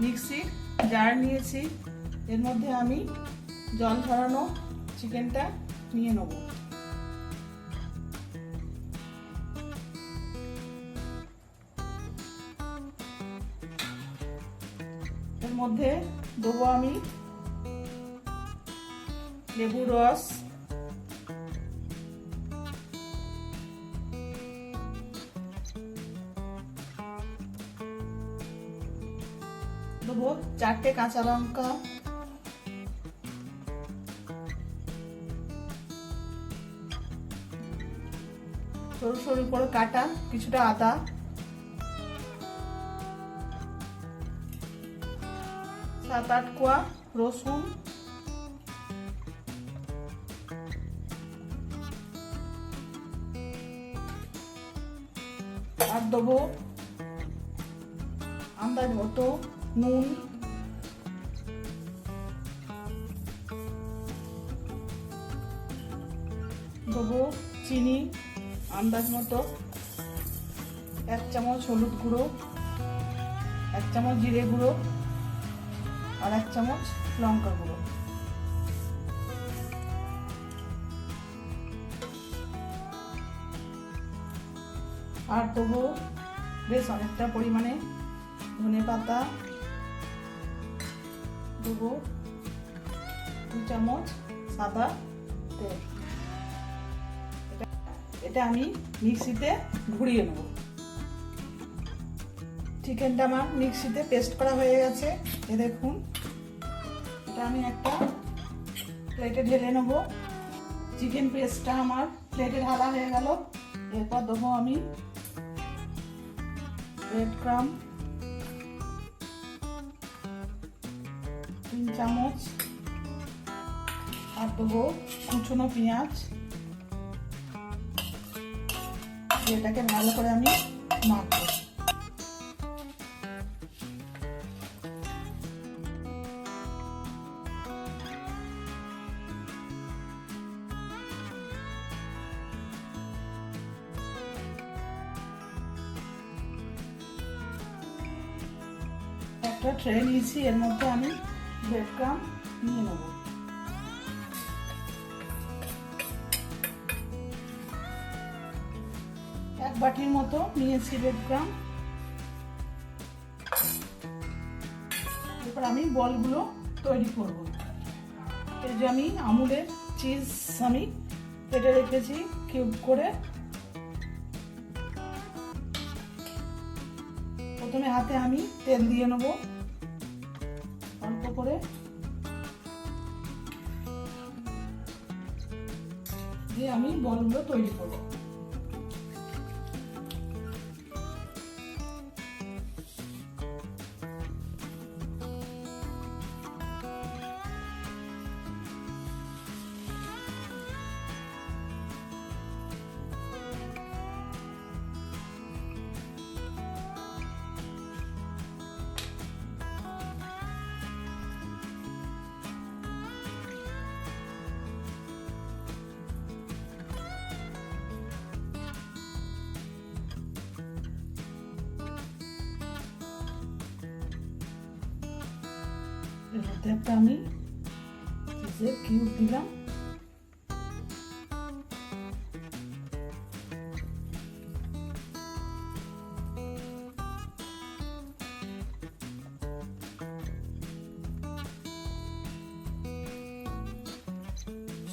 মিক্সির জার নিয়েছি। এর মধ্যে আমি জল ঝরানো চিকেনটা নিয়ে নেব। এর মধ্যে দেবো আমি লেবুর রস চারটে কাঁচা লঙ্কা। সরু সরু করে কাটা, কিছুটা আদা। সাত আট কোয়া রসুন। আর দেবো আন্দাজ মতো নুন। দেবো চিনি, আন্দাজ মতো, এক চামচ হলুদ গুঁড়ো, এক চামচ জিরে গুঁড়ো আর এক চামচ লঙ্কা গুঁড়ো। আর দেবো বেশ অনেকটা পরিমাণে ধনে পাতা দেবো দু চামচ সাদা তেল। এটা- আমি মিক্সিতে ঘুরিয়ে নেব। চিকেনটা আমার মিক্সিতে পেস্ট করা হয়ে গেছে। এ দেখুন, এটা আমি একটা প্লেটে ঢেলে নেব। চিকেন পেস্টটা আমার প্লেটে ঢালা হয়ে গেল। এরপর দেবো আমি ব্রেড ক্রাম তিন চামচ, আর দেবো কুচনো পেঁয়াজ। এটাকে ভালো করে আমি মাখবো। একটা ট্রে নিয়েছি, এর মধ্যে আমি ব্রেড ক্রাম নিয়ে নেব। এক বাটির মতো নিয়েছি ব্রেড ক্রাম এরপর আমি বলগুলো তৈরি করব। এই যে আমি আমুলের চিজ আমি কেটে রেখেছি কিউব করে। প্রথমে হাতে আমি তেল দিয়ে নেব। অল্প করে। দিয়ে আমি বলগুলো তৈরি করব। এর মধ্যে আমি চিজের কিউব দিলাম।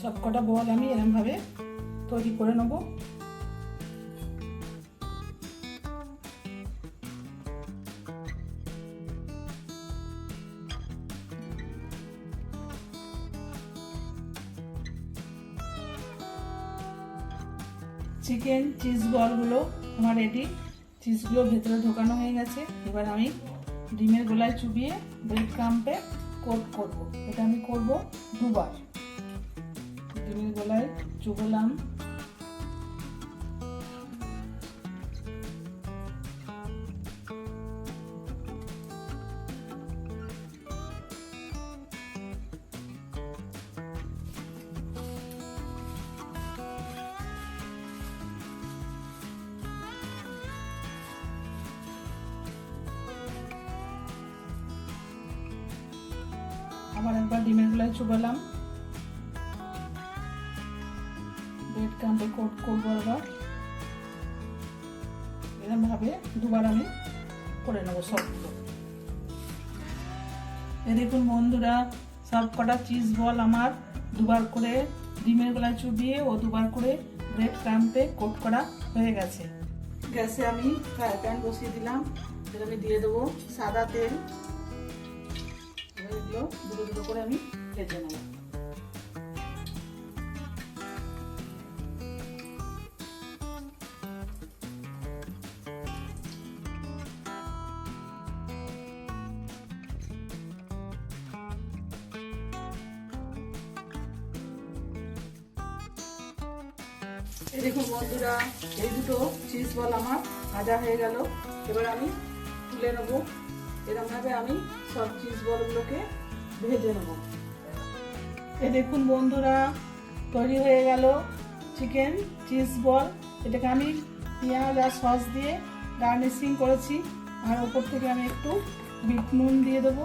সব কটা বল আমি এরম ভাবে তৈরি করে নেব। চিকেন চিজ বলগুলো আমার রেডি চিজগুলো ভেতরে ঢোকানো হয়ে গেছে। এবার আমি ডিমের গোলায় চুবিয়ে ব্রেড ক্রাম্পে কোট করব। এটা আমি করব দুবার। ডিমের গোলায় চুবলাম। আবার একবার ডিমের গুলাই চুবালাম। ব্রেড ক্রাম্পে কোট করব আবার। এরকম ভাবে দুবার আমি করে নেব সবগুলো এই দেখুন বন্ধুরা, সব কটা চিজ বল আমার দুবার করে ডিমের গলায় চুবিয়ে ও দুবার করে ব্রেড ক্রাম্পে কোট করা হয়ে গেছে। গ্যাসে আমি ফ্রাই প্যান বসিয়ে দিলাম। এবার আমি দিয়ে দেবো সাদা তেল। এগুলো দুটো দুটো করে আমি ভেজে নেব। দেখুন বন্ধুরা, এই দুটো চিজ বল আমার ভাজা হয়ে গেল। এবার আমি তুলে নেব এরকমভাবে আমি সব চিজ বলগুলোকে ভেজে নেব। এ দেখুন বন্ধুরা, তৈরি হয়ে গেল চিকেন চিজ বল এটাকে আমি পেঁয়াজ আর সস দিয়ে গার্নিশিং করেছি। আর ওপর থেকে আমি একটু বিট নুন দিয়ে দেবো।